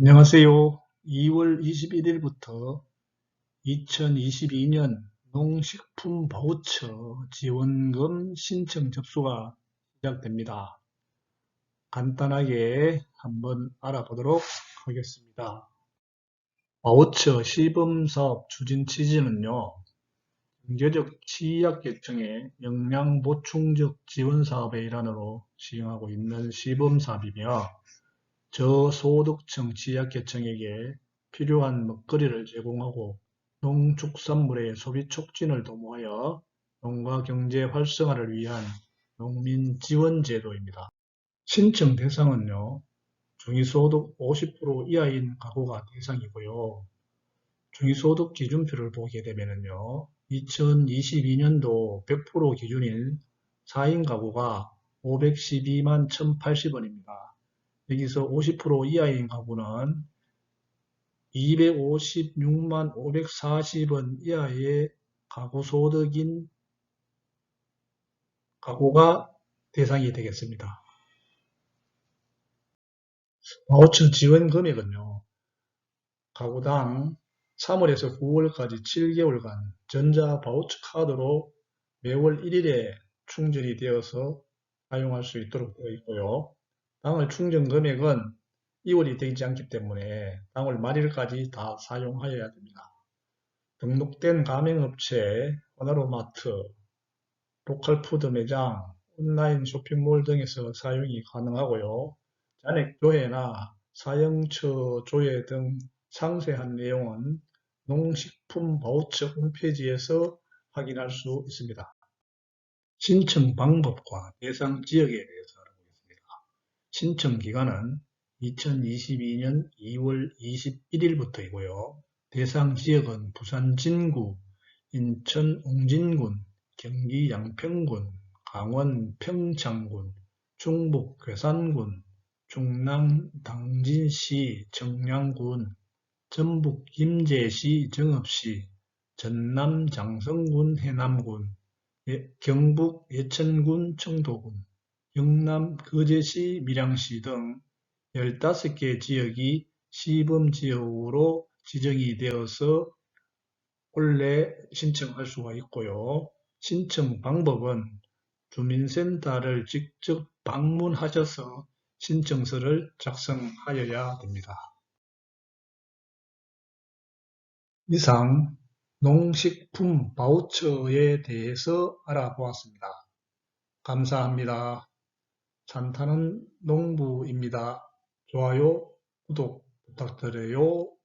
안녕하세요. 2월 21일부터 2022년 농식품 바우처 지원금 신청 접수가 시작됩니다. 간단하게 한번 알아보도록 하겠습니다. 바우처 시범사업 추진 취지는요. 경제적 취약계층의 영양보충적 지원사업의 일환으로 시행하고 있는 시범사업이며 저소득층 취약계층에게 필요한 먹거리를 제공하고 농축산물의 소비 촉진을 도모하여 농가 경제 활성화를 위한 농민 지원 제도입니다. 신청 대상은요. 중위소득 50% 이하인 가구가 대상이고요. 중위소득 기준표를 보게 되면요 2022년도 100% 기준인 4인 가구가 512만 1080원입니다. 여기서 50% 이하인 가구는 256만 540원 이하의 가구 소득인 가구가 대상이 되겠습니다. 바우처 지원 금액은요. 가구당 3월에서 9월까지 7개월간 전자 바우처 카드로 매월 1일에 충전이 되어서 사용할 수 있도록 되어 있고요. 당월 충전 금액은 2월이 되지 않기 때문에 당월 말일까지 다 사용하여야 됩니다. 등록된 가맹업체, 원화로마트, 로컬푸드 매장, 온라인 쇼핑몰 등에서 사용이 가능하고요. 잔액 조회나 사용처 조회 등 상세한 내용은 농식품 바우처 홈페이지에서 확인할 수 있습니다. 신청 방법과 대상 지역에 신청 기간은 2022년 2월 21일부터이고요. 대상 지역은 부산 진구, 인천 옹진군, 경기 양평군, 강원 평창군, 중북 괴산군, 중남 당진시 정량군, 전북 김제시 정읍시, 전남 장성군 해남군, 예, 경북 예천군 청도군, 영남 거제시, 밀양시 등 15개 지역이 시범지역으로 지정이 되어서 원래 신청할 수가 있고요. 신청 방법은 주민센터를 직접 방문하셔서 신청서를 작성하여야 됩니다. 이상 농식품 바우처에 대해서 알아보았습니다. 감사합니다. 산타는 농부입니다. 좋아요, 구독 부탁드려요.